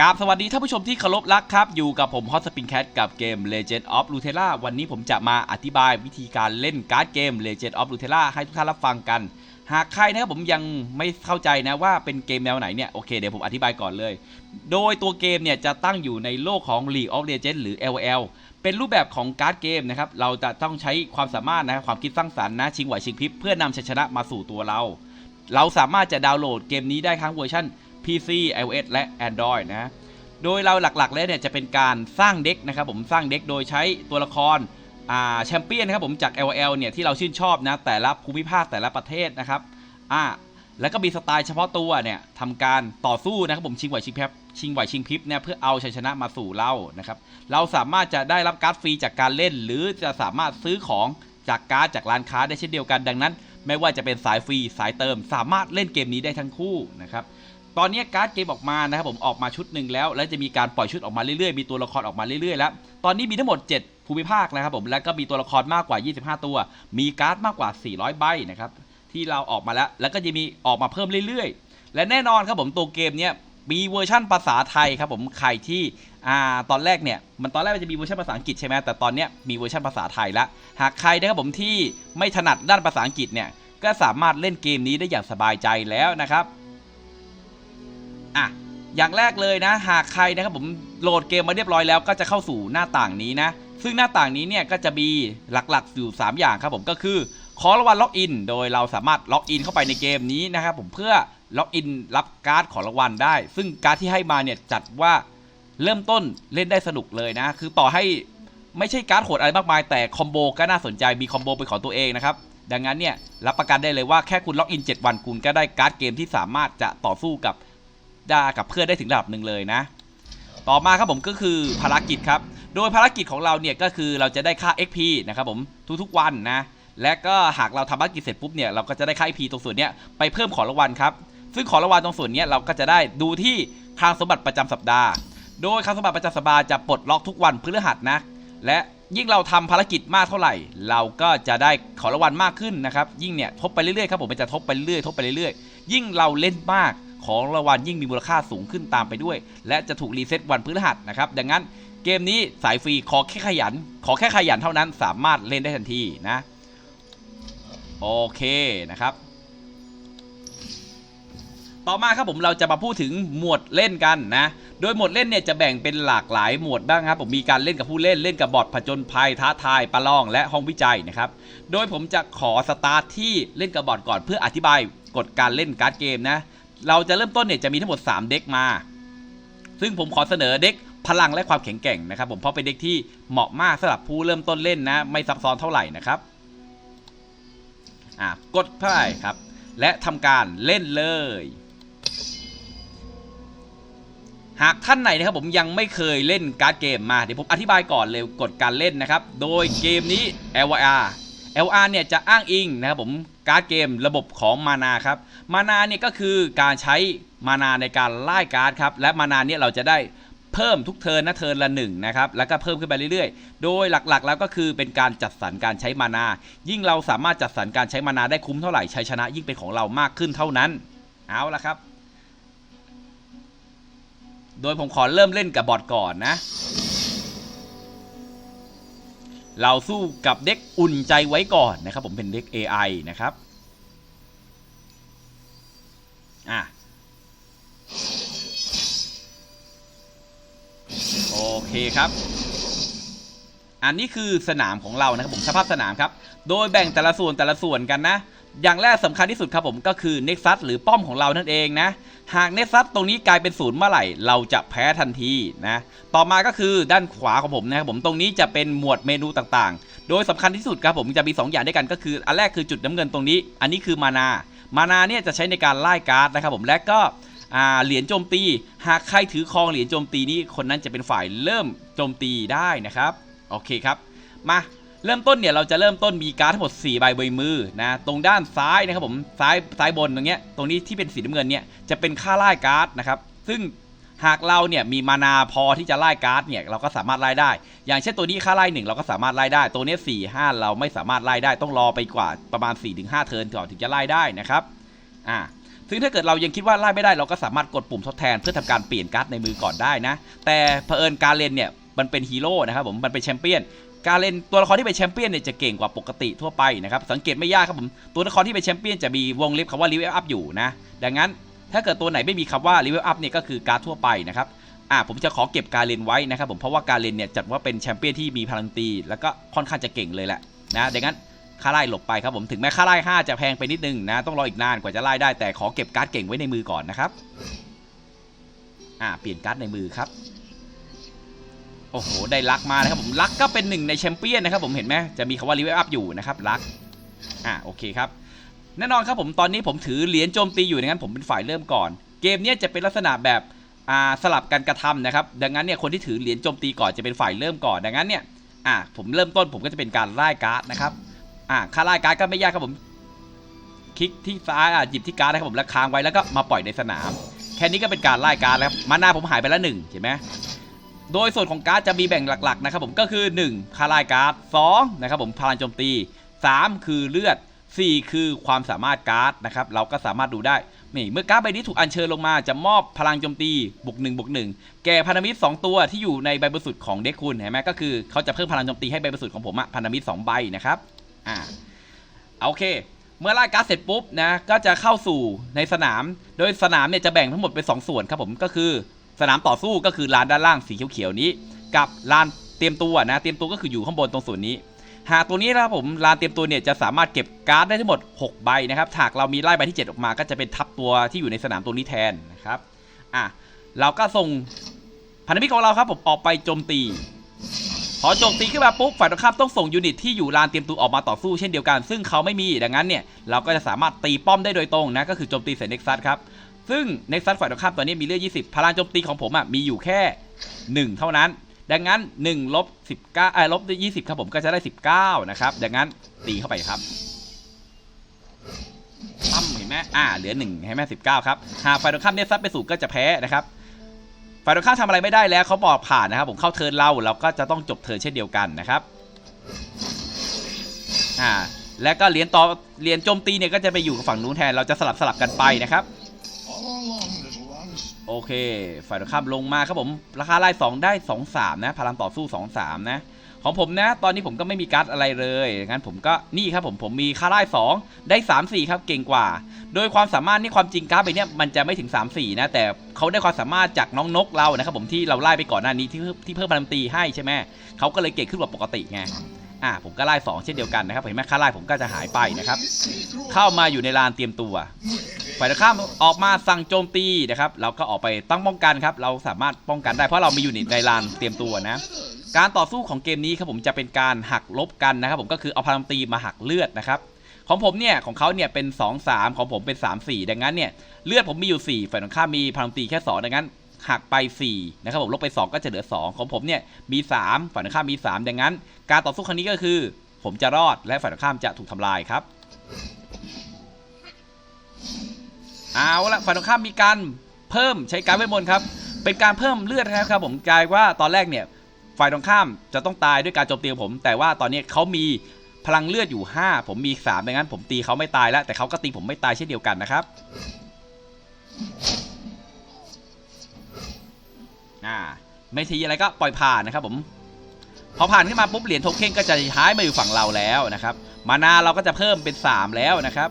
กราบสวัสดีท่านผู้ชมที่เคารพรักครับ อยู่กับผมฮอตสปินแคทกับเกม Legend of Runeterra วันนี้ผมจะมาอธิบายวิธีการเล่นการ์ดเกม Legend of Runeterra ให้ทุกท่านรับฟังกัน หากใครนะครับผมยังไม่เข้าใจนะว่าเป็นเกมแนวไหนเนี่ย โอเคเดี๋ยวผมอธิบายก่อนเลย โดยตัวเกมเนี่ยจะตั้งอยู่ในโลกของ League of Legends หรือ LOL เป็นรูปแบบของการ์ดเกมนะครับเราจะต้องใช้ความสามารถนะครับความคิดสร้างสรรค์นะชิงไหวชิงพริบเพื่อนำชัยชนะมาสู่ตัวเรา เราสามารถจะดาวน์โหลดเกมนี้ได้ทั้งเวอร์ชัน PC iOS และ Android นะโดยเราหลักๆแล้วเนี่ยจะเป็นการสร้างเด็กนะครับผมสร้างเด็กโดยใช้ตัวละครแชมเปี้ยนนะครับผมจาก LL เนี่ยที่เราชื่นชอบนะแต่ละภูมิภาคแต่ละประเทศนะครับอ่าแล้วก็มีสไตล์เฉพาะตัวเนี่ยทำการต่อสู้นะครับผมชิงไหวชิงพริบชิงไหวชิงพริบเนี่ยเพื่อเอาชัยชนะมาสู่เรานะครับเราสามารถจะได้รับการ์ดฟรีจากการเล่น หรือจะสามารถซื้อของจากการ์ดจากร้านค้าได้เช่นเดียวกันดังนั้น ไม่ว่าจะเป็นสายฟรีสายเติม สามารถเล่นเกมนี้ได้ทั้งคู่นะครับ ตอนนี้การ์ดเกมออกมานะครับผมออกมาชุดหนึ่งแล้ว และจะมีการปล่อยชุดออกมาเรื่อยๆ มีตัวละครออกมาเรื่อยๆแล้ว ตอนนี้มีทั้งหมด 7 ภูมิภาคนะครับผม แล้วก็มีตัวละครมากกว่า 25 ตัว มีการ์ดมากกว่า 400 ใบนะครับ ที่เราออกมาแล้ว แล้วก็จะมีออกมาเพิ่มเรื่อยๆ และแน่นอนครับผมตัวเกมเนี้ยมีเวอร์ชั่นภาษาไทยครับผมใครที่อ่าตอนแรกเนี่ยมันตอนแรกมันจะมีเวอร์ชันภาษาอังกฤษใช่ไหมแต่ตอนเนี้ยมีเวอร์ชันภาษาไทยแล้วหากใครนะครับผมที่ไม่ถนัดด้านภาษาอังกฤษเนี่ยก็สามารถเล่นเกมนี้ได้อย่างสบายใจแล้วนะครับ อะอย่างแรกเลยนะ หากใครนะครับผมโหลดเกมมาเรียบร้อยแล้วก็จะเข้าสู่หน้าต่างนี้นะ ซึ่งหน้าต่างนี้เนี่ยก็จะมีหลักๆอยู่3 อย่างครับผมก็คือขอรางวัลล็อกอิน โดยเราสามารถล็อกอินเข้าไปในเกมนี้นะครับผมเพื่อล็อกอินรับการ์ดของรางวัลได้ ซึ่งการ์ดที่ให้มาเนี่ยจัดว่าเริ่มต้นเล่นได้สนุกเลยนะ คือต่อให้ไม่ใช่การ์ดโหดอะไรมากมาย แต่คอมโบก็น่าสนใจมีคอมโบเป็นของตัวเองนะครับดังนั้นเนี่ยรับประกันได้เลยว่าแค่คุณล็อกอิน 7 วันคุณก็ได้การ์ดเกมที่สามารถจะต่อสู้กับ ด้กับเพื่อนได้ถึงระดับหนึ่งเลยนะ ต่อมาครับผมก็คือภารกิจครับ โดยภารกิจของเราเนี่ยก็คือเราจะได้ค่า XP นะครับผมทุกๆวันนะ และก็หากเราทำภารกิจเสร็จปุ๊บเนี่ยเราก็จะได้ค่า XP ตรงส่วนเนี้ยไปเพิ่มของรางวัลครับ ซึ่งของรางวัลตรงส่วนเนี้ยเราก็จะได้ดูที่คลังสมบัติประจำสัปดาห์ โดยคลังสมบัติประจำสัปดาห์จะปลดล็อกทุกวันพฤหัสนะ และยิ่งเราทำภารกิจมากเท่าไหร่ เราก็จะได้ของรางวัลมากขึ้นนะครับ ยิ่งเนี่ยทบไปเรื่อยๆครับผมมันจะทบไปเรื่อยๆทบไปเรื่อยๆยิ่งเราเล่นมาก ของรางวัลยิ่งมีมูลค่าสูงขึ้นตามไปด้วย และจะถูกรีเซ็ตวันพฤหัสนะครับ ดังนั้นเกมนี้สายฟรีขอแค่ขยัน ขอแค่ขยันเท่านั้นสามารถเล่นได้ทันทีนะ โอเคนะครับ ต่อมาครับผมเราจะมาพูดถึงหมวดเล่นกันนะ โดยหมวดเล่นเนี่ยจะแบ่งเป็นหลากหลายหมวดบ้างครับผมมีการเล่นกับผู้เล่นเล่นกับบอทผจญภัยท้าทายประลองและห้องวิจัยนะครับ โดยผมจะขอสตาร์ทที่เล่นกับบอทก่อนเพื่ออธิบายกฎการเล่นการ์ดเกมนะ เราจะเริ่มต้นเนี่ยจะมีทั้งหมด 3 เด็กมา ซึ่งผมขอเสนอเด็กพลังและความแข็งแกร่งนะครับ ผมเพราะเป็นเด็กที่เหมาะมากสำหรับผู้เริ่มต้นเล่นนะ ไม่ซับซ้อนเท่าไหร่นะครับอะกดไพ่ครับ และทำการเล่นเลย หากท่านไหนนะครับผมยังไม่เคยเล่นการ์ดเกมมาเดี๋ยวผมอธิบายก่อนเลยกฎการเล่นนะครับ โดยเกมนี้ LR LR เนี่ยจะอ้างอิงนะครับผมการ์ดเกมระบบของมานาครับ มานาเนี่ยก็คือการใช้มานาในการไล่การ์ดครับ และมานาเนี่ยเราจะได้เพิ่มทุกเทิร์นนะเทิร์นละหนึ่งนะครับ แล้วก็เพิ่มขึ้นไปเรื่อยๆ โดยหลักๆ แล้วก็คือเป็นการจัดสรรการใช้มานา ยิ่งเราสามารถจัดสรรการใช้มานาได้คุ้มเท่าไหร่ชัยชนะยิ่งเป็นของเรามากขึ้นเท่านั้น เอาละครับ โดยผมขอเริ่มเล่นกับบอทก่อนนะ เราสู้กับเด็กอุ่นใจไว้ก่อนนะครับ ผมเป็นเด็ก AI นะครับ อะโอเคครับ อันนี้คือสนามของเรานะครับผมสภาพสนามครับ โดยแบ่งแต่ละส่วนแต่ละส่วนกันนะ อย่างแรกสำคัญที่สุดครับผมก็คือเน็กซัสหรือป้อมของเรานั่นเองนะ หากเน็กซัสตรงนี้กลายเป็นศูนย์เมื่อไหร่ เราจะแพ้ทันทีนะ ต่อมาก็คือด้านขวาของผมนะครับผมตรงนี้จะเป็นหมวดเมนูต่างๆ โดยสำคัญที่สุดครับผมจะมี 2 อย่างด้วยกันก็คือ อันแรกคือจุดน้ำเงินตรงนี้ อันนี้คือมานา มานาเนี่ยจะใช้ในการไล่การ์ดนะครับผมและก็เหรียญโจมตี หากใครถือครองเหรียญโจมตีนี้คนนั้นจะเป็นฝ่ายเริ่มโจมตีได้นะครับโอเคครับมาเริ่มต้นเนี่ยเราจะเริ่มต้นมีการ์ดทั้งหมด 4 ใบบนมือนะตรงด้านซ้ายนะครับผมซ้ายซ้ายบนตรงเนี้ยตรงนี้ที่เป็นสีน้ำเงินเนี่ยจะเป็นค่าไล่การ์ดนะครับซึ่ง หากเราเนี่ยมีมานาพอที่จะไล่การ์ดเนี่ยเราก็สามารถไล่ได้ อย่างเช่นตัวนี้ค่าไล่หนึ่งเราก็สามารถไล่ได้ ตัวนี้สี่ห้าเราไม่สามารถไล่ได้ต้องรอไปกว่าประมาณ4-5เทิร์นก่อนถึงจะไล่ได้นะครับอ่าซึ่งถ้าเกิดเรายังคิดว่าไล่ไม่ได้เราก็สามารถกดปุ่มทดแทนเพื่อทำการเปลี่ยนการ์ดในมือก่อนได้นะ แต่เผอิญการเล่นเนี่ยมันเป็นฮีโร่นะครับผมมันเป็นแชมเปี้ยนการเล่นตัวละครที่เป็นแชมเปี้ยนเนี่ยจะเก่งกว่าปกติทั่วไปนะครับสังเกตไม่ยากครับผมตัวละครที่เป็นแชมเปี้ยนจะมีวงเล็บคำว่า level up อยู่นะ ดังนั้น ถ้าเกิดตัวไหนไม่มีคำว่า level up เนี่ยก็คือการ์ดทั่วไปนะครับอ่าผมจะขอเก็บการเลนไว้นะครับผมเพราะว่าการเลนเนี่ยจัดว่าเป็นแชมเปี้ยนที่มีพลังตี แล้วก็ค่อนข้างจะเก่งเลยแหละนะดังนั้นค่าไล่หลบไปครับผมถึงแม้ค่าไล่5จะแพงไปนิดนึงนะต้องรออีกนานกว่าจะไล่ได้แต่ขอเก็บการ์ดเก่งไว้ในมือก่อนนะครับอ่าเปลี่ยนการ์ดในมือครับโอ้โหได้ลักมานะครับผมลักก็เป็นหนึ่งในแชมเปี้ยนนะครับผมเห็นไหมจะมีคำว่ารีเวลอัพอยู่นะครับลักอ่าโอเคครับ แน่นอนครับผมตอนนี้ผมถือเหรียญโจมตีอยู่ดังนั้นผมเป็นฝ่ายเริ่มก่อน เกมนี้จะเป็นลักษณะแบบสลับกันกระทำนะครับ ดังนั้นเนี่ยคนที่ถือเหรียญโจมตีก่อนจะเป็นฝ่ายเริ่มก่อน ดังนั้นเนี่ยอ่าผมเริ่มต้นผมก็จะเป็นการไล่การ์ดนะครับอ่าค่าไล่การ์ดก็ไม่ยากครับผม คลิกที่ซ้ายอะหยิบที่การ์ดนะครับผมแล้วค้างไว้แล้วก็มาปล่อยในสนาม แค่นี้ก็เป็นการไล่การ์ดแล้วครับมาหน้าผมหายไปแล้วหนึ่งเห็นไหมโดยส่วนของการ์ดจะมีแบ่งหลักๆนะครับผมก็คือ 1ค่าไลายการ์ด2นะครับผมพลังโจมตี 3 คือเลือด 4 คือความสามารถการ์ดนะครับ เราก็สามารถดูได้นี่เมื่อการ์ดใบนี้ถูกอัญเชิญลงมาจะมอบพลังโจมตีบวก1บวก1แก่พันธมิตร 2 ตัวที่อยู่ในใบบรรสุดของเด็กคุณเห็นไหมก็คือเขาจะเพิ่มพลังโจมตีให้ใบบรรสุดของผมอะพันธมิตร 2 ใบนะครับอ่าโอเค เมื่อไล่การ์ดเสร็จปุ๊บนะก็จะเข้าสู่ในสนาม โดยสนามเนี่ยจะแบ่งทั้งหมดเป็นสองส่วนครับผมก็คือ สนามต่อสู้ก็คือลานด้านล่างสีเขียวๆนี้ กับลานเตรียมตัวนะเตรียมตัวก็คืออยู่ข้างบนตรงส่วนนี้ หากตัวนี้นะครับผมลานเตรียมตัวเนี่ยจะสามารถเก็บการ์ดได้ทั้งหมด 6 ใบนะครับหากเรามีไล่ใบที่ 7 ออกมา ก็จะเป็นทับตัวที่อยู่ในสนามตัวนี้แทนนะครับอะเราก็ส่งพันธมิตรของเราครับผมออกไปโจมตีพอโจมตีขึ้นมาปุ๊บฝ่ายตรงข้ามต้องส่งยูนิตที่อยู่ลานเตรียมตัวออกมาต่อสู้เช่นเดียวกัน ซึ่งเขาไม่มีดังนั้นเนี่ยเราก็จะสามารถตีป้อมได้โดยตรงนะก็คือโจมตีเสร็จเน็กซัสครับซึ่งเน็กซัสฝ่ายตรงข้ามตัวนี้มีเลือด 20 พลังโจมตีของผมอะมีอยู่แค่ 1 เท่านั้น ดังนั้น1ลบ19เอ่อลบ20ครับผมก็จะได้ 19 นะครับ ดังนั้นตีเข้าไปครับตั้มเห็นไหมอ่าเหลือ1เห็นไหม19 ครับ หากฝ่ายตรงข้ามเน็กซัสไปสู่ก็จะแพ้นะครับฝ่ายตรงข้ามทำอะไรไม่ได้แล้วเขาบอกผ่านนะครับ ผมเข้าเทิร์นเราเราก็จะต้องจบเทิร์นเช่นเดียวกันนะครับอ่าและก็เหรียญต่อเหรียญโจมตีเนี่ยก็จะไปอยู่กับฝั่งนู้นแทนเราจะสลับสลับกันไปนะครับ โอเค ฝ่ายตรงข้ามลงมาครับผม ราคาไล่2ได้2 3นะ พลังต่อสู้2 3นะ ของผมนะ ตอนนี้ผมก็ไม่มีการ์ดอะไรเลย งั้นผมก็นี่ครับผมผมมีค่าไล่2ได้3 4ครับเก่งกว่า โดยความสามารถนี่ความจริงการ์ดใบเนี้ยมันจะไม่ถึง3 4นะ แต่เขาได้ความสามารถจากน้องนกเรานะครับผมที่เราไล่ไปก่อนหน้านี้ที่ที่เพิ่มพลังตีให้ใช่ไหมเขาก็เลยเก่งขึ้นกว่าปกติไง อ่าผมก็ไล่2เช่นเดียวกันนะครับเห็นไหมค่าไล่ผมก็จะหายไปนะครับ เข้ามาอยู่ในลานเตรียมตัวฝ่ายตรงข้ามออกมาสั่งโจมตีนะครับ เราก็ออกไปตั้งป้องกันครับ เราสามารถป้องกันได้เพราะเรามียูนิตในลานเตรียมตัวนะการต่อสู้ของเกมนี้ครับผมจะเป็นการหักลบกันนะครับ ผมก็คือเอาพลังตีมาหักเลือดนะครับ ของผมเนี่ยของเขาเนี่ยเป็น 2 3 ของผมเป็น 3 4 ดังนั้นเนี่ยเลือดผมมีอยู่ 4 ฝ่ายตรงข้ามมีพลังตีแค่ 2 ดังนั้น หักไป 4 นะครับผมลบไป 2 ก็จะเหลือ 2 ของผมเนี่ยมี3ฝ่ายตรงข้ามมี 3 ดังนั้น การต่อสู้ครั้งนี้ก็คือ ผมจะรอดและฝ่ายตรงข้ามจะถูกทำลายครับ เอาละฝ่ายตรงข้ามมีการเพิ่มใช้การเวทมนต์ครับ เป็นการเพิ่มเลือดนะครับผมกลายว่าตอนแรกเนี่ยฝ่ายตรงข้ามจะต้องตายด้วยการโจมตีของผม แต่ว่าตอนนี้เขามีพลังเลือดอยู่ 5 ผมมี3ดังนั้น ผมตีเขาไม่ตายแล้ว แต่เขาก็ตีผมไม่ตายเช่นเดียวกันนะครับ อ่าไม่ทีอะไรก็ปล่อยผ่านนะครับผมพอผ่านขึ้นมาปุ๊บเหรียญโทเค็นก็จะย้ายมาอยู่ฝั่งเราแล้วนะครับมานาเราก็จะเพิ่มเป็น 3 แล้วนะครับ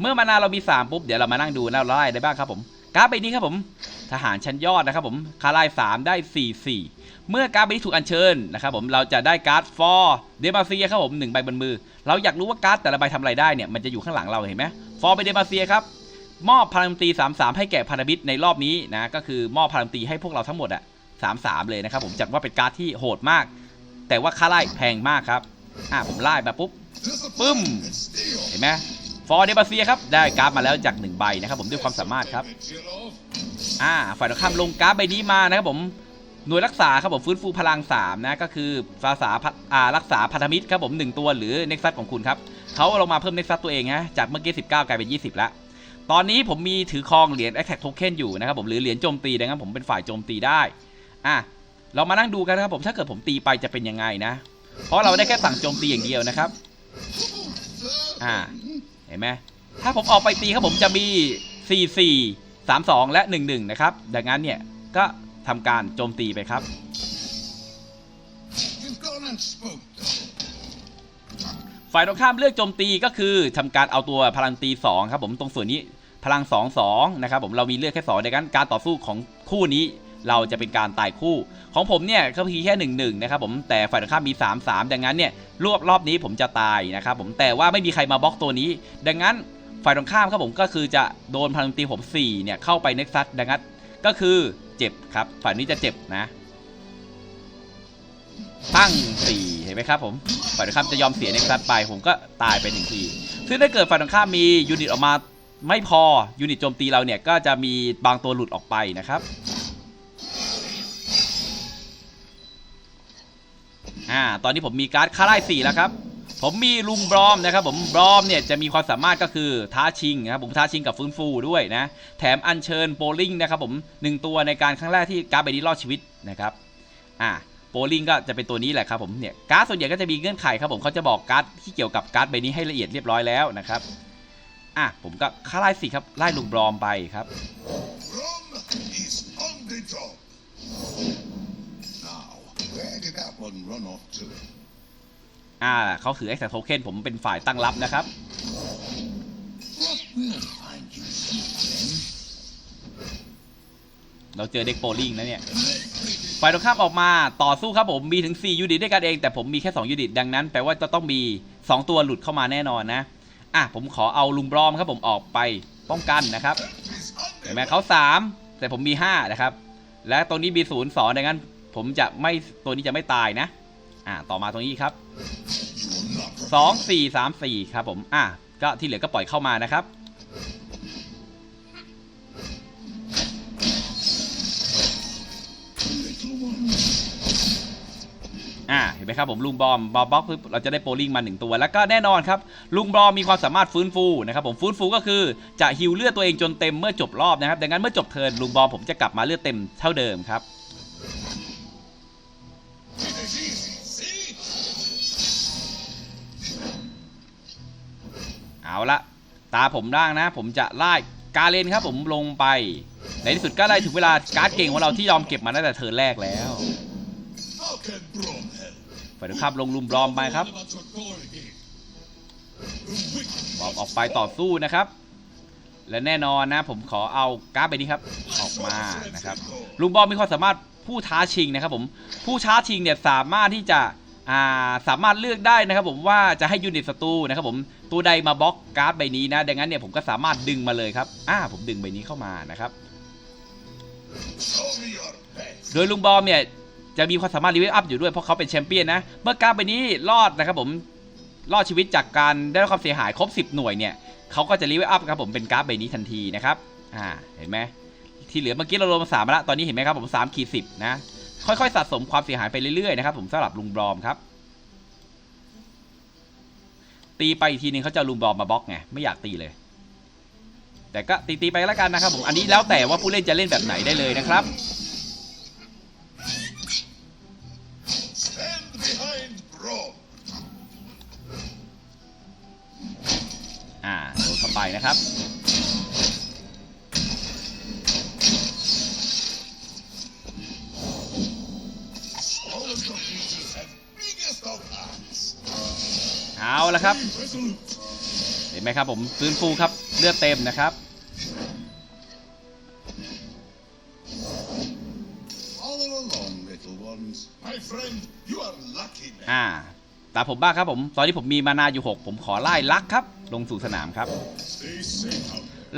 เมื่อมานาเรามี 3 ปุ๊บเดี๋ยวเรามานั่งดูนะเราไล่ได้บ้างครับผมการ์ดใบนี้ครับผม ทหารชั้นยอดนะครับผมคาไล่3ได้4 4 เมื่อการ์ดใบนี้ถูกอัญเชิญนะครับผมเราจะได้การ์ดฟอร์เดมาเซียครับผมหนึ่งใบบนมือ เราอยากรู้ว่าการ์ดแต่ละใบทำอะไรได้เนี่ยมันจะอยู่ข้างหลังเราเห็นไหมฟอร์ไปเดมาเซียครับ มอบพลังตี3-3ให้แก่พันธมิตรในรอบนี้นะก็คือมอบพลังตีให้พวกเราทั้งหมดอะ3-3เลยนะครับผมจัดว่าเป็นการ์ดที่โหดมาก แต่ว่าค่าไล่แพงมากครับอ่าผมไล่มาปุ๊บ Boom. Discipline and steel. เห็นไหมฟอร์เดมาเซียครับได้การ์ดมาแล้วจากหนึ่งใบนะครับผมด้วยความสามารถครับอ่าฝ่ายตรงข้ามลงการ์ดใบนี้มานะครับผมหน่วยรักษาครับผมฟื้นฟูพลัง3นะก็คือภาษาพัฒอ่ารักษาพันธมิตรครับผม1ตัวหรือเน็กซัสของคุณครับเขาลงมาเพิ่มเน็กซัสตัวเองนะจากเมื่อกี้19 กลายเป็น 20 แล้ว ตอนนี้ผมมีถือครองเหรียญ Attack Token อยู่นะครับผมหรือเหรียญโจมตีดังนั้นผมเป็นฝ่ายโจมตีได้อะเรามานั่งดูกันนะครับผมถ้าเกิดผมตีไปจะเป็นยังไงนะ เพราะเราได้แค่สั่งโจมตีอย่างเดียวนะครับอ่าเห็นไหมถ้าผมออกไปตีครับผมจะมี 4 4 3 2 และ 1 1 นะครับ ดังนั้นเนี่ยก็ทำการโจมตีไปครับ ฝ่ายตรงข้ามเลือกโจมตีก็คือทำการเอาตัวพลังตี2ครับผมตรงส่วนนี้พลัง2 2นะครับผมเรามีเลือกแค่2ดังนั้นการต่อสู้ของคู่นี้เราจะเป็นการตายคู่ ของผมเนี่ยก็เพีแค่1 1นะครับผมแต่ฝ่ายตรงข้ามมี 3 3 ดังนั้นเนี่ยรวบรอบนี้ผมจะตายนะครับผมแต่ว่าไม่มีใครมาบล็อกตัวนี้ ดังนั้นฝ่ายตรงข้ามครับผมก็คือจะโดนพลังตีผม4เนี่ยเข้าไปเน็กซัสดังนั้นก็คือเจ็บครับฝ่ายนี้จะเจ็บนะ ตั้ง 4 เห็นไหมครับผมฝ่ายตรงข้ามจะยอมเสียเน็กซัสไปผมก็ตายไปหนึ่งที ซึ่งถ้าเกิดฝ่ายตรงข้ามมียูนิตออกมาไม่พอยูนิตโจมตีเราเนี่ยก็จะมีบางตัวหลุดออกไปนะครับอ่าตอนนี้ผมมีการ์ดค่าไล่4แล้วครับ ผมมีลุงบรอมนะครับ ผมบรอมเนี่ยจะมีความสามารถก็คือท้าชิงนะครับผมท้าชิงกับฟื้นฟูด้วยนะ แถมอัญเชิญโปลิงนะครับผมหนึ่งตัวในการครั้งแรกที่การ์ดใบนี้รอดชีวิตนะครับอ่า โปลิงก็จะเป็นตัวนี้แหละครับผมเนี่ยการ์ดส่วนใหญ่ก็จะมีเงื่อนไขครับผมเขาจะบอกการ์ดที่เกี่ยวกับการ์ดใบนี้ให้ละเอียดเรียบร้อยแล้วนะครับอะผมก็ค่าไล่สี่ครับไล่ลุงบรอมไปครับอ่าเขาถือ extra token ผมเป็นฝ่ายตั้งรับนะครับเราเจอเด็กโปลิงนะเนี่ย ฝ่ายตรงข้ามออกมาต่อสู้ครับผมมีถึง 4 ยูนิตด้วยกันเอง แต่ผมมีแค่ 2 ยูนิตดังนั้นแปลว่าจะต้องมี 2 ตัวหลุดเข้ามาแน่นอนนะ อะ ผมขอเอาลุงบรอมครับผมออกไปป้องกันนะครับเห็นไหมเขา 3 แต่ผมมี 5 นะครับ และตัวนี้มี0 2ดังนั้น ผมจะไม่ตัวนี้จะไม่ตายนะ อ่าต่อมาตรงนี้ครับ You will not สองสี่สามสี่ครับผมอะก็ที่เหลือก็ปล่อยเข้ามานะครับ อ่าเห็นไหมครับผมลุงบอมบอมบล็อกเราจะได้โปลิงมาหนึ่งตัว แล้วก็แน่นอนครับลุงบอมมีความสามารถฟื้นฟูนะครับผมฟื้นฟูก็คือจะฮิวเลือดตัวเองจนเต็มเมื่อจบรอบนะครับดังนั้นเมื่อจบเทิร์นลุงบอมผมจะกลับมาเลือดเต็มเท่าเดิมครับเอาละตาผมร่างนะ ผมจะไล่กาเลนครับผมลงไป ในที่สุดก็ได้ถึงเวลาการ์ดเก่งของเราที่ยอมเก็บมาตั้งแต่เทิร์นแรกแล้ว help? ฝ่ายตรงข้ามลงลุมบอมไปครับบอมออกไปต่อสู้นะครับ และแน่นอนนะ ผมขอเอาการ์ดใบนี้ครับ ออกมานะครับ ลุงบอมมีความสามารถผู้ท้าชิงนะครับผม ผู้ท้าชิงเนี่ยสามารถที่จะาสามารถเลือกได้นะครับผมว่าจะให้ยูนิตศัตรูนะครับผมตัวใดมาบล็อกการ์ดใบนี้นะ ดังนั้นเนี่ยผมก็สามารถดึงมาเลยครับอ่าผมดึงใบนี้เข้ามานะครับ โดยลุงบอมเนี่ย จะมีความสามารถรีเวลอัพอยู่ด้วยเพราะเขาเป็นแชมเปี้ยนนะ เมื่อการ์ดใบนี้รอดนะครับผมรอดชีวิตจากการได้รับความเสียหายครบ 10 หน่วยเนี่ยเขาก็จะรีเวลอัพครับผมเป็นการ์ดใบนี้ทันทีนะครับอ่าเห็นไหมที่เหลือเมื่อกี้เราลงมาสามแล้วตอนนี้เห็นไหมครับผม3ขีดสิบนะค่อยๆสะสมความเสียหายไปเรื่อยๆนะครับผมสำหรับลุงบอมครับ ตีไปอีกทีนึงเขาจะลุงบอมมาบล็อกไงไม่อยากตีเลย แต่ก็ตีๆไปแล้วกันนะครับผมอันนี้แล้วแต่ว่าผู้เล่นจะเล่นแบบไหนได้เลยนะครับาไปนะครับ Smallest of pieces and biggest of hearts. เอาละครับ Resolute. เห็นไหมครับผมฟื้นฟูครับเลือดเต็มนะครับ Follow along, little ones. My friend, you are lucky man. อ่า ตามผมบ้างครับผม ตอนนี้ผมมีมานาอยู่ 6 ผมขอไล่ลักครับ ลงสู่สนามครับ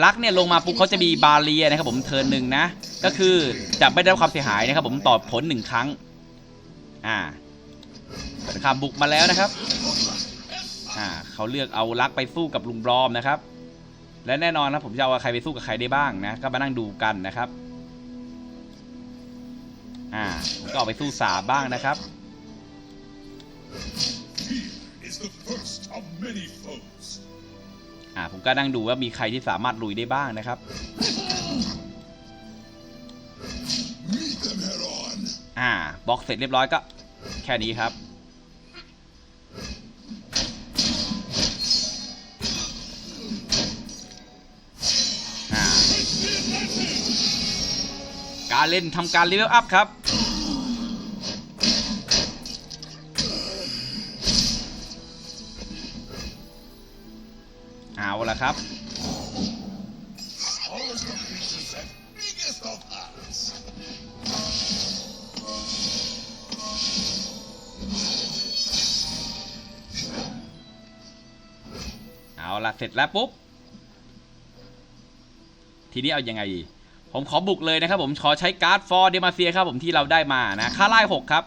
ลักเนี่ยลงมาปุ๊บเขาจะมีบาเรียนะครับผมเทิร์นหนึ่งนะ ก็คือจะไม่ได้รับความเสียหายนะครับผมต่อผลหนึ่งครั้ง อ่าสงครามบุกมาแล้วนะครับ อ่าเขาเลือกเอาลักไปสู้กับลุงบรอมนะครับ และแน่นอนนะผมจะเอาใครไปสู้กับใครได้บ้างนะ ก็มานั่งดูกันนะครับ อ่าก็เอาไปสู้สาบ้างนะครับ อ่าผมก็นั่งดูว่ามีใครที่สามารถลุยได้บ้างนะครับ อ่าบล็อกเสร็จเรียบร้อยก็แค่นี้ครับ การเล่นทำการเลเวลอัพครับ ละครับ เอาละเสร็จแล้วปุ๊บ ทีนี้เอายังไงดีผมขอบุกเลยนะครับผมขอใช้การ์ดฟอร์เดมาเซียครับผมที่เราได้มานะ ค่าไล่หกครับ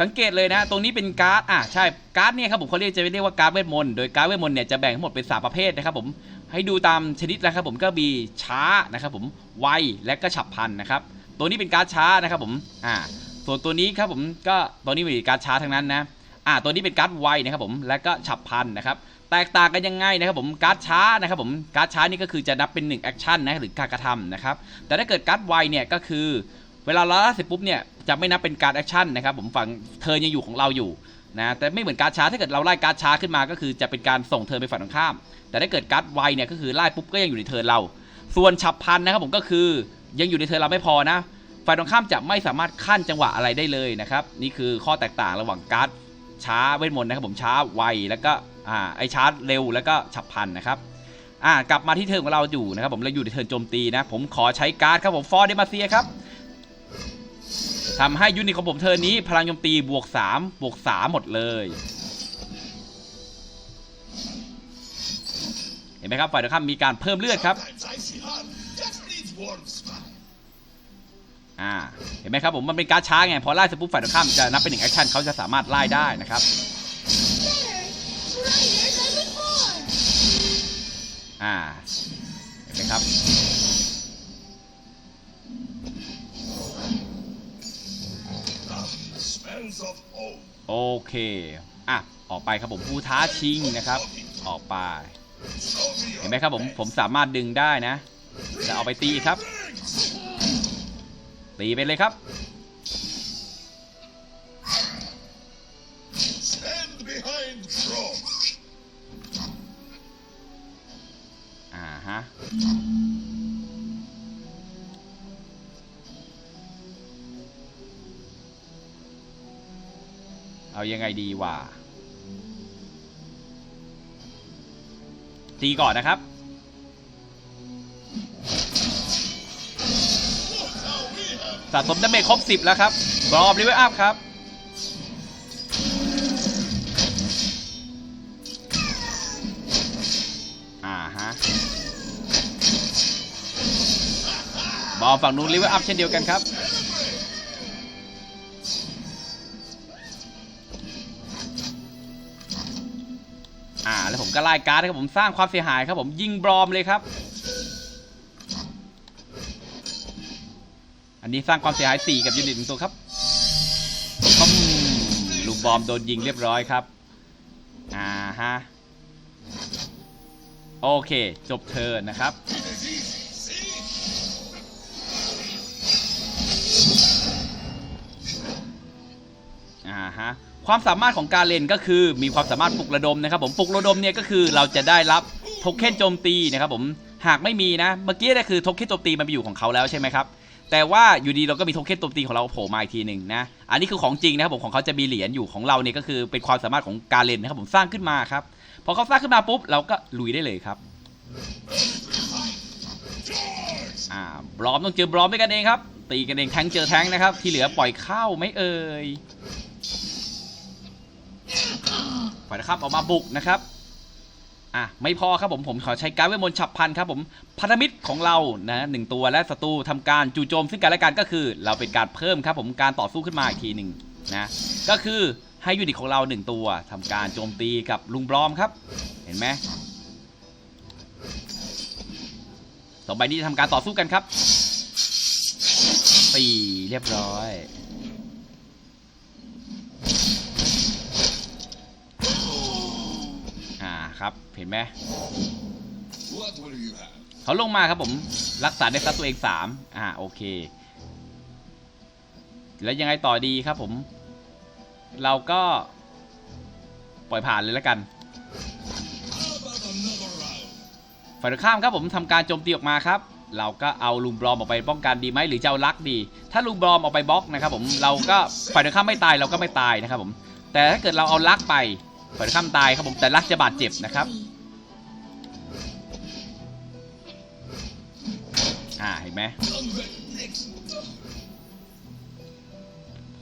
สังเกตเลยนะ ตรงนี้เป็นการ์ด อะใช่ การ์ดเนี่ยครับผมเขาเรียกจะเรียกว่าการ์ดเวทมนต์โดยการ์ดเวทมนต์เนี่ยจะแบ่งทั้งหมดเป็นสามประเภทนะครับผม ให้ดูตามชนิดนะครับผมก็มีช้านะครับผม ไว และก็ฉับพลันนะครับ ตัวนี้เป็นการ์ดช้านะครับผม อ่า ส่วนตัวนี้ครับผม ก็ตัวนี้เป็นการ์ดช้าทั้งนั้นนะ อ่า ตัวนี้เป็นการ์ดไวนะครับผม และก็ฉับพลันนะครับ แตกต่างกันยังไงนะครับผม การ์ดช้านะครับผม การ์ดช้านี่ก็คือจะนับเป็น1แอคชั่นนะหรือการกระทำนะครับ แต่ถ้าเกิดการ์ดไวเนี่ยก็คือ เวลาเราล่าเสร็จปุ๊บเนี่ยจะไม่นับเป็นการแอคชั่นนะครับผมฝั่งเธอยังอยู่ของเราอยู่นะแต่ไม่เหมือนการช้าถ้าเกิดเราไล่การช้าขึ้นมาก็คือจะเป็นการส่งเธอไปฝั่งตรงข้าม แต่ถ้าเกิดการ์ดไวเนี่ยก็คือไล่ปุ๊บก็ยังอยู่ในเทิร์นเรา ส่วนฉับพันนะครับผมก็คือยังอยู่ในเทิร์นเราไม่พอนะฝ่ายตรงข้ามจะไม่สามารถขั้นจังหวะอะไรได้เลยนะครับนี่คือข้อแตกต่างระหว่างการ์ดช้าเวทมนต์นะครับผมช้าไวแล้วก็อ่าไอช้าเร็วแล้วก็ฉับพันนะครับอ่ากลับมาที่เทิร์นของเราอยู่นะครับผมเราอยู่ในเทิร์นโจมตีนะผมขอใช้การ์ดครับผมฟอร์เดมาเซียครับ ทำให้ยูนิตของผมเทอร์นี้ พลังโจมตีบวก3บวก3หมดเลย เห็นไหมครับฝ่ายตรงข้ามมีการเพิ่มเลือดครับอ่าเห็นไหมครับผมมันเป็นการช้าไงพอไล่เสร็จปุ๊บฝ่ายตรงข้ามจะนับเป็นหนึ่งแอคชั่นเขาจะสามารถไล่ได้นะครับอ่าเห็นไหมครับ โอเคอะออกไปครับผมผู้ท้าชิงนะครับ ออกไป Show me เห็น your ไหมครับผมผมสามารถดึงได้นะจะเอาไปตีครับ ตีไปเลยครับ Stand behind Chrome. อ่าฮะ เอายังไงดีวะตีก่อนนะครับ สะสมดาเมจครบ 10 แล้วครับบอมลิเวอร์อัพครับ อ่าฮะ บอลฝั่งนู้นลิเวอร์อัพเช่นเดียวกันครับ ก็ไล่การ์ดครับผมสร้างความเสียหายครับผมยิงบอมเลยครับ อันนี้สร้างความเสียหาย 4 กับยูนิตหนึ่งตัวครับลูกบอมโดนยิงเรียบร้อยครับอ่าฮะโอเค จบเธอนะครับ ความสามารถของการเล่นก็คือมีความสามารถปลุกระดมนะครับผมปลุกระดมเนี่ยก็คือเราจะได้รับโทเค็นโจมตีนะครับผมหากไม่มีนะเมื่อกี้เนี่คือโทเค็นโจมตีมันไปอยู่ของเขาแล้วใช่ไหมครับแต่ว่าอยู่ดีเราก็มีโทเค็นโจมตีของเราโผล่มาอีกทีหนึ่งนะอันนี้คือของจริงนะครับผมของเขาจะมีเหรียญอยู่ของเราเนี่ยก็คือเป็นความสามารถของการเล่นนะครับผมสร้างขึ้นมาครับพอเขาสร้างขึ้นมาปุ๊บเราก็ลุยได้เลยครับอ่าบลอมต้องเจอบลอมด้วยกันเองครับตีกันเองแทงเจอแทงนะครับที่เหลือปล่อยเข้าไม่เอ่ย ฝ่ายนะครับออกมาบุกนะครับอะไม่พอครับผมผมขอใช้การเวทมนต์ฉับพลันครับผมพันธมิตรของเรานะหนึ่งตัวและศัตรูทำการจู่โจมซึ่งกันและกันก็คือ เราเป็นการเพิ่มครับผมการต่อสู้ขึ้นมาอีกทีหนึ่งนะก็คือให้ยูนิตของเราหนึ่งตัวทำการโจมตีกับลุงบลอมครับ เห็นไหมต่อไปนี้จะทำการต่อสู้กันครับตีเรียบร้อย อ่า ครับเห็นไหม What will you have? เขาลงมาครับผมรักษาได้ซัดตัวเองสามอ่าโอเค แล้วยังไงต่อดีครับผม เราก็ปล่อยผ่านเลยแล้วกัน How about another round? ฝ่ายตรงข้ามครับผมทำการโจมตีออกมาครับ เราก็เอาลุงบลอมออกไปป้องกันดีไหมหรือจะเอาลักดี ถ้าลุงบลอมออกไปบล็อกนะครับผมเราก็ฝ่ายตรงข้ามไม่ตายเราก็ไม่ตายนะครับผมแต่ถ้าเกิดเราเอาลักไป ฝ่ายข้ามตายครับผมแต่ลักจะบาดเจ็บนะครับอ่าเห็นไหม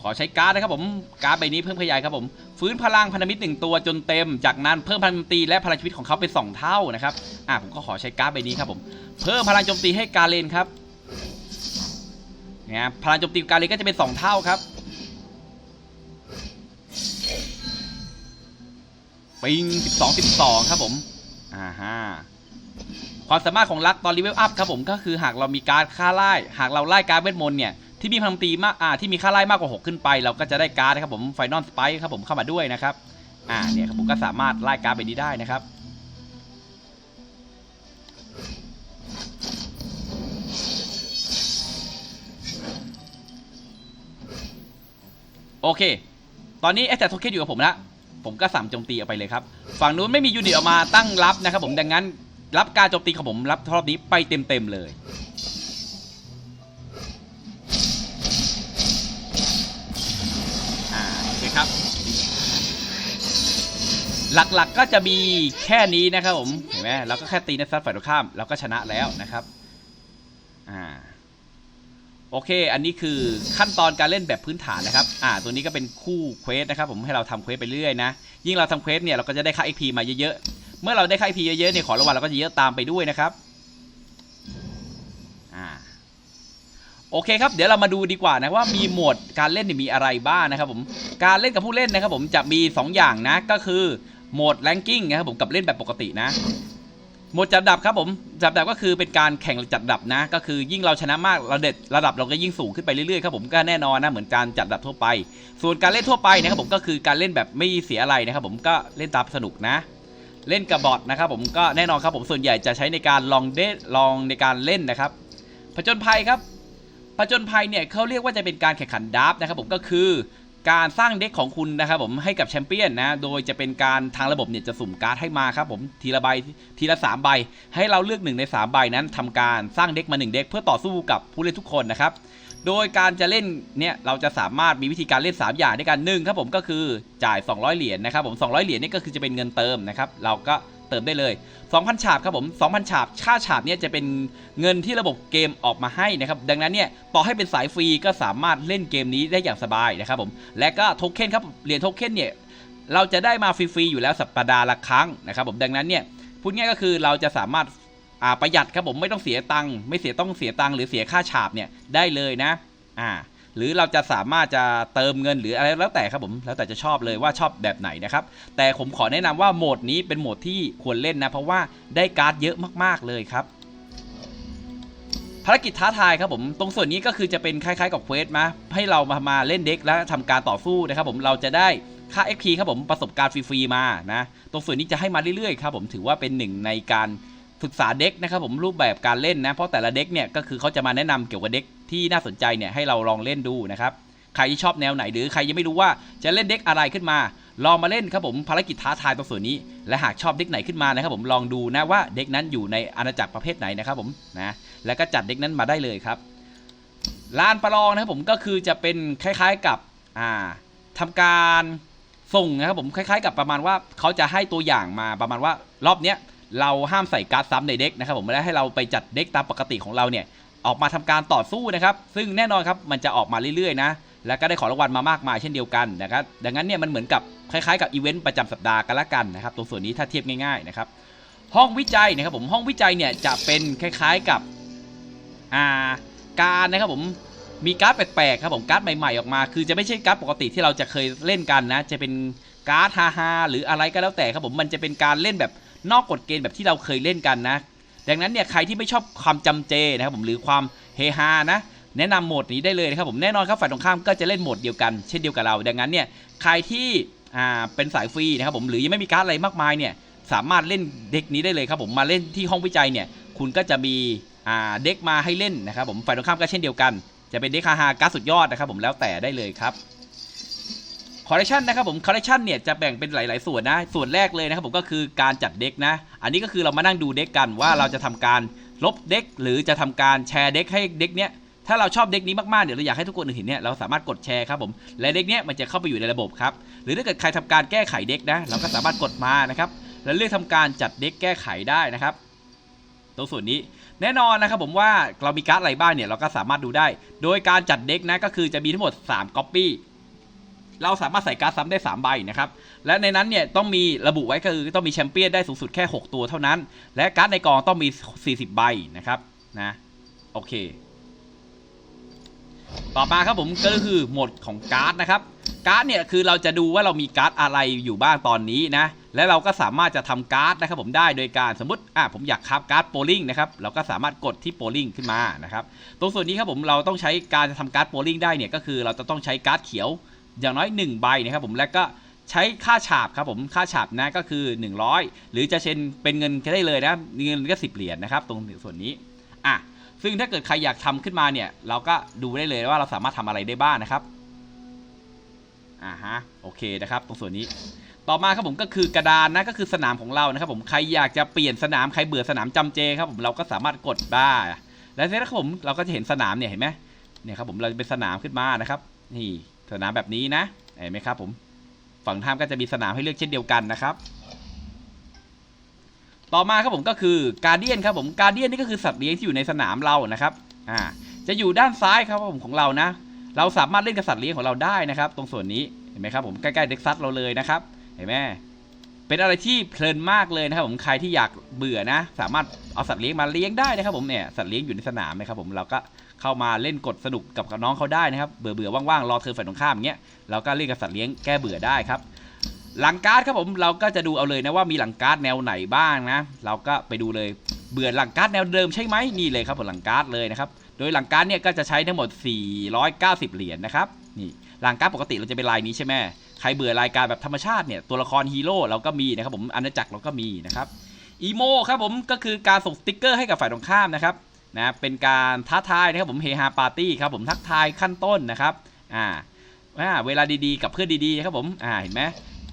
ขอใช้การ์ดนะครับผมการ์ดใบนี้เพิ่มขยายครับผมฟื้นพลังพันธมิตรหนึ่งตัวจนเต็ม จากนั้นเพิ่มพลังโจมตีและพลังชีวิตของเขาเป็น 2 เท่านะครับอ่าผมก็ขอใช้การ์ดใบนี้ครับผมเพิ่มพลังโจมตีให้กาเลนครับเนี่ยพลังโจมตีกาเลนก็จะเป็น 2 เท่าครับ ปิง 12 12 ครับผมอ่าฮะความสามารถของลักตอนรีเวลอัพครับผมก็คือหากเรามีการค่าไล่หากเราไล่การเวทมนต์เนี่ยที่มีพลังตีมากอ่าที่มีค่าไล่มากกว่า 6 ขึ้นไป เราก็จะได้การ์ดนะครับผมไฟนอลสไปครับผมเข้ามาด้วยนะครับอ่าเนี่ยครับผมก็สามารถไล่การ์ดไปนี้ได้นะครับโอเค ตอนนี้แอสแตทโทเค็นอยู่กับผมแล้ว ผมก็สามโจมตีเอาไปเลยครับ ฝั่งนู้นไม่มียูนิตออกมาตั้งรับนะครับผมดังนั้นรับการโจมตีของผมรับรอบนี้ไปเต็มๆเลยอ่าโอเครับ หลักๆก็จะมีแค่นี้นะครับผม เห็นไหมเราก็แค่ตีนักซัดฝ่ายตรงข้ามเราก็ชนะแล้วนะครับ อ่า โอเค อันนี้คือขั้นตอนการเล่นแบบพื้นฐานนะครับ อ่า ตัวนี้ก็เป็นคู่เควสนะครับ ผมให้เราทำเควสไปเรื่อยนะ ยิ่งเราทำเควสเนี่ยเราก็จะได้ค่า XP มาเยอะๆ เมื่อเราได้ค่า XP เยอะๆเนี่ยของรางวัลเราก็จะเยอะตามไปด้วยนะครับ อ่า โอเคครับ เดี๋ยวเรามาดูดีกว่านะว่ามีโหมดการเล่นมีอะไรบ้างนะครับผม การเล่นกับผู้เล่นนะครับ ผมจะมี 2 อย่างนะ ก็คือโหมดแรงกิ้งนะครับผมกับเล่นแบบปกตินะ หมดจัดดับครับผมจัดดับก็คือเป็นการแข่งจัดดับนะ ก็คือยิ่งเราชนะมากเราเด็ดระดับเราก็ยิ่งสูงขึ้นไปเรื่อยๆครับผมก็แน่นอนนะเหมือนการจัดดับทั่วไป ส่วนการเล่นทั่วไปนะครับผมก็คือการเล่นแบบไม่เสียอะไรนะครับผมก็เล่นตามสนุกนะ เล่นกับบอทนะครับผมก็แน่นอนครับผมส่วนใหญ่จะใช้ในการลองเดทลองในการเล่นนะครับผจญภัยครับผจญภัยเนี่ยเขาเรียกว่าจะเป็นการแข่งขันดับนะครับผมก็คือ การสร้างเด็กของคุณนะครับผมให้กับแชมเปี้ยนนะ โดยจะเป็นการทางระบบเนี่ยจะสุ่มการ์ดให้มาครับผมทีละใบทีละ 3 ใบ ให้เราเลือก 1 ใน 3 ใบนั้นทำการสร้างเด็กมา 1 เด็กเพื่อต่อสู้กับผู้เล่นทุกคนนะครับโดยการจะเล่นเนี่ยเราจะสามารถมีวิธีการเล่น 3 อย่างด้วยกันหนึ่งครับผมก็คือจ่าย 200 เหรียญนะครับผม200 เหรียญนี่ก็คือจะเป็นเงินเติมนะครับเราก็ เติมได้เลย 2,000 ฉาบครับผม 2,000 ฉาบ ค่าฉาบเนี่ยจะเป็นเงินที่ระบบเกมออกมาให้นะครับ ดังนั้นเนี่ยต่อให้เป็นสายฟรีก็สามารถเล่นเกมนี้ได้อย่างสบายนะครับผม และก็โทเค็นครับ เหรียญโทเค็นเนี่ยเราจะได้มาฟรีๆอยู่แล้วสัปดาห์ละครั้งนะครับผม ดังนั้นเนี่ยพูดง่ายก็คือเราจะสามารถอ่าประหยัดครับผมไม่ต้องเสียตังค์ไม่เสียต้องเสียตังค์หรือเสียค่าฉาบเนี่ยได้เลยนะ อ่า หรือเราจะสามารถจะเติมเงินหรืออะไรแล้วแต่ครับผมแล้วแต่จะชอบเลยว่าชอบแบบไหนนะครับแต่ผมขอแนะนำว่าโหมดนี้เป็นโหมดที่ควรเล่นนะเพราะว่าได้การ์ดเยอะมากๆเลยครับภารกิจท้าทายครับผม ตรงส่วนนี้ก็คือจะเป็นคล้ายๆกับเควสมาให้เรามามาเล่นเด็กและทำการต่อสู้นะครับผมเราจะได้ค่า XP ครับผมประสบการณ์ฟรีๆมานะ ตรงส่วนนี้จะให้มาเรื่อยๆครับผมถือว่าเป็นหนึ่งในการ ศึกษาเด็กนะครับผมรูปแบบการเล่นนะเพราะแต่ละเด็กเนี่ยก็คือเขาจะมาแนะนำเกี่ยวกับเด็กที่น่าสนใจเนี่ยให้เราลองเล่นดูนะครับใครที่ชอบแนวไหนหรือใครยังไม่รู้ว่าจะเล่นเด็กอะไรขึ้นมา ลองมาเล่นครับผมภารกิจท้าทายตรงส่วนนี้ และหากชอบเด็กไหนขึ้นมานะครับผมลองดูนะว่าเด็กนั้นอยู่ในอาณาจักรประเภทไหนนะครับผมนะแล้วก็จัดเด็กนั้นมาได้เลยครับลานประลองนะครับผมก็คือจะเป็นคล้ายๆกับอ่าทำการส่งนะครับผมคล้าย ๆ กับประมาณว่าเขาจะให้ตัวอย่างมาประมาณว่ารอบเนี้ย เราห้ามใส่การ์ดซ้ำในเด็กนะครับผมและให้เราไปจัดเด็กตามปกติของเราเนี่ยออกมาทำการต่อสู้นะครับ ซึ่งแน่นอนครับมันจะออกมาเรื่อยๆนะแล้วก็ได้ของรางวัลมามากมายเช่นเดียวกันนะครับดังนั้นเนี่ยมันเหมือนกับคล้ายๆกับอีเวนต์ประจำสัปดาห์กันละกันนะครับตรงส่วนนี้ถ้าเทียบง่ายๆนะครับห้องวิจัยนะครับผมห้องวิจัยเนี่ยจะเป็นคล้ายๆกับอ่าการนะครับผมมีการ์ดแปลกๆครับผมการ์ดใหม่ๆออกมา คือจะไม่ใช่การ์ดปกติที่เราจะเคยเล่นกันนะ จะเป็นการ์ดฮาๆหรืออะไรก็แล้วแต่ครับผมมันจะเป็นการเล่นแบบ นอกกฎเกณฑ์แบบที่เราเคยเล่นกันนะ ดังนั้นเนี่ยใครที่ไม่ชอบความจำเจนะครับผมหรือความเฮฮานะแนะนำโหมดนี้ได้เลยนะครับผมแน่นอนครับฝ่ายตรงข้ามก็จะเล่นโหมดเดียวกันเช่นเดียวกับเรา ดังนั้นเนี่ยใครที่อ่าเป็นสายฟรีนะครับผมหรือยังไม่มีการ์ดอะไรมากมายเนี่ยสามารถเล่นเด็กนี้ได้เลยครับผมมาเล่นที่ห้องวิจัยเนี่ยคุณก็จะมีอ่าเด็กมาให้เล่นนะครับผมฝ่ายตรงข้ามก็เช่นเดียวกัน จะเป็นเด็กฮาฮาการ์ดสุดยอดนะครับผมแล้วแต่ได้เลยครับ คอลเลคชันนะครับผมคอลเลคชันเนี่ยจะแบ่งเป็นหลาย ๆ ส่วนนะ ส่วนแรกเลยนะครับผมก็คือการจัดเด็กนะ อันนี้ก็คือเรามานั่งดูเด็กกันว่าเราจะทำการลบเด็กหรือจะทำการแชร์เด็กให้เด็กเนี้ยถ้าเราชอบเด็กนี้มาก ๆ เดี๋ยวเราอยากให้ทุกคนเห็นเนี่ยเราสามารถกดแชร์ครับผม และเด็กเนี้ยมันจะเข้าไปอยู่ในระบบครับ หรือถ้าเกิดใครทำการแก้ไขเด็กนะ เราก็สามารถกดมานะครับ แล้วเลือกทำการจัดเด็กแก้ไขได้นะครับ ตรงส่วนนี้แน่นอนนะครับผมว่าเรามีการ์ดอะไรบ้างเนี่ยเราก็สามารถดูได้ โดยการจัดเด็กนะก็คือจะมีทั้งหมด3 Copy เราสามารถใส่การ์ดซ้ำได้ 3 ใบนะครับ และในนั้นเนี่ยต้องมีระบุไว้ก็คือต้องมีแชมเปี้ยนได้สูงสุดแค่ 6 ตัวเท่านั้น และการ์ดในกองต้องมี 40 ใบนะครับนะโอเค ต่อมาครับผมก็คือโหมดของการ์ดนะครับ การ์ดเนี่ยคือเราจะดูว่าเรามีการ์ดอะไรอยู่บ้างตอนนี้นะและเราก็สามารถจะทำการ์ดนะครับผมได้โดยการสมมติอะผมอยากคับการ์ดโปลิงนะครับเราก็สามารถกดที่โปลิงขึ้นมานะครับตรงส่วนนี้ครับผมเราต้องใช้การจะทำการ์ดโปลิงได้เนี่ยก็คือเราจะต้องใช้การ์ดเขียว อย่างน้อย 1 ใบนะครับผมแล้วก็ใช้ค่าฉาบครับผมค่าฉาบนะก็คือ 100 หรือจะเช่นเป็นเงินก็ได้เลยนะเงินก็ 10 เหรียญนะครับ ตรงส่วนนี้อะซึ่งถ้าเกิดใครอยากทำขึ้นมาเนี่ย เราก็ดูได้เลยว่าเราสามารถทำอะไรได้บ้างนะครับอ่าฮะโอเคนะครับ ตรงส่วนนี้ต่อมาครับผมก็คือกระดานนะก็คือสนามของเรานะครับผมใครอยากจะเปลี่ยนสนามใครเบื่อสนามจำเจครับผมเราก็สามารถกดได้แล้วเสร็จแล้วครับผมเราก็จะเห็นสนามเนี่ยเห็นไหมเนี่ยครับผมเราจะเป็นสนามขึ้นมานะครับนี่ สนามแบบนี้นะเห็นไหมครับผมฝั่งท่ามก็จะมีสนามให้เลือกเช่นเดียวกันนะครับ ต่อมาครับผมก็คือการเดียนครับผมการเดียนนี่ก็คือสัตว์เลี้ยงที่อยู่ในสนามเรานะครับอ่าจะอยู่ด้านซ้ายครับผมของเรานะ เราสามารถเล่นกับสัตว์เลี้ยงของเราได้นะครับ ตรงส่วนนี้เห็นไหมครับผมใกล้ๆเด็กซัสเราเลยนะครับเห็นไหมเป็นอะไรที่เพลินมากเลยนะครับผมใครที่อยากเบื่อนะ สามารถเอาสัตว์เลี้ยงมาเลี้ยงได้นะครับผมเนี่ยสัตว์เลี้ยงอยู่ในสนามนะครับผมเราก็ เข้ามาเล่นกดสนุกกับน้องเขาได้นะครับเบื่อเบื่อว่างๆรอเธอฝ่ายตรงข้ามอย่างเงี้ยเราก็เล่นกับสัตว์เลี้ยงแก้เบื่อได้ครับหลังการ์ดครับผมเราก็จะดูเอาเลยนะว่ามีหลังการ์ดแนวไหนบ้างนะ เราก็ไปดูเลยเบื่อหลังการ์ดแนวเดิมใช่ไหมนี่เลยครับผมหลังการ์ดเลยนะครับโดยหลังการ์ดเนี่ยก็จะใช้ทั้งหมด 490 เหรียญนะครับนี่หลังการ์ดปกติเราจะเป็นลายนี้ใช่ไหมใครเบื่อรายการแบบธรรมชาติเนี่ยตัวละครฮีโร่เราก็มีนะครับผมอาณาจักรเราก็มีนะครับอีโมครับผมก็คือการส่งสติ๊กเกอร์ให้กับฝ่ายตรงข้ามนะครับ นะเป็นการท้าทายนะครับผมเฮฮาปาร์ตี้ครับผมทักทายขั้นต้นนะครับอ่าเวลาดีๆ กับเพื่อนดีๆครับผมอ่าเห็นไหม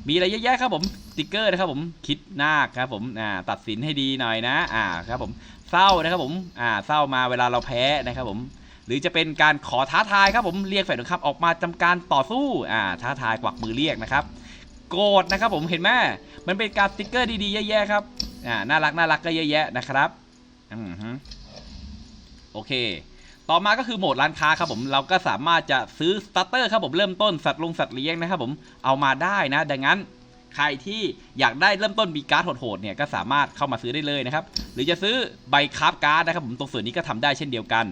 มีอะไรเยอะแยะครับผมติ๊กเกอร์นะครับผมคิดหน้าครับผมอ่าตัดสินให้ดีหน่อยนะอ่าครับผมเศร้านะครับผมอ่าเศร้ามาเวลาเราแพ้นะครับผมหรือจะเป็นการขอท้าทายครับผมเรียกฝ่ายตรงข้ามออกมาทำการต่อสู้อ่าท้าทายกวักมือเรียกนะครับโกรธนะครับผมเห็นไหมมันเป็นการติ๊กเกอร์ดีๆเยอะแยะครับอ่าน่ารักน่ารักก็เยอะแยะนะครับอือฮึ โอเค ต่อมาก็คือโหมดร้านค้าครับผมเราก็สามารถจะซื้อสตาร์เตอร์ครับผมเริ่มต้นสัตว์ลงสัตว์เลี้ยงนะครับผมเอามาได้นะ ดังนั้นใครที่อยากได้เริ่มต้นมีการ์ดโหดๆเนี่ยก็สามารถเข้ามาซื้อได้เลยนะครับ หรือจะซื้อใบคราฟการ์ดนะครับผมตรงส่วนนี้ก็ทำได้เช่นเดียวกัน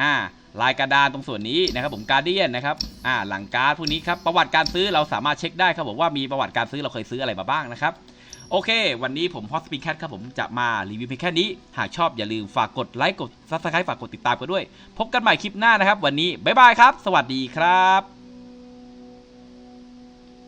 อ่าลายกระดานตรงส่วนนี้นะครับผมการเดียนนะครับอ่าหลังการ์ดพวกนี้ครับประวัติการซื้อเราสามารถเช็คได้ครับผมว่ามีประวัติการซื้อเราเคยซื้ออะไรมาบ้างนะครับ โอเค วันนี้ผมฮอสปิงแคทครับผมจะมารีวิวเพียงแค่นี้ หากชอบอย่าลืมฝากกดไลค์กดซับสไครต์ฝากกดติดตามกันด้วย พบกันใหม่คลิปหน้านะครับ วันนี้บ๊ายบายครับ สวัสดีครับ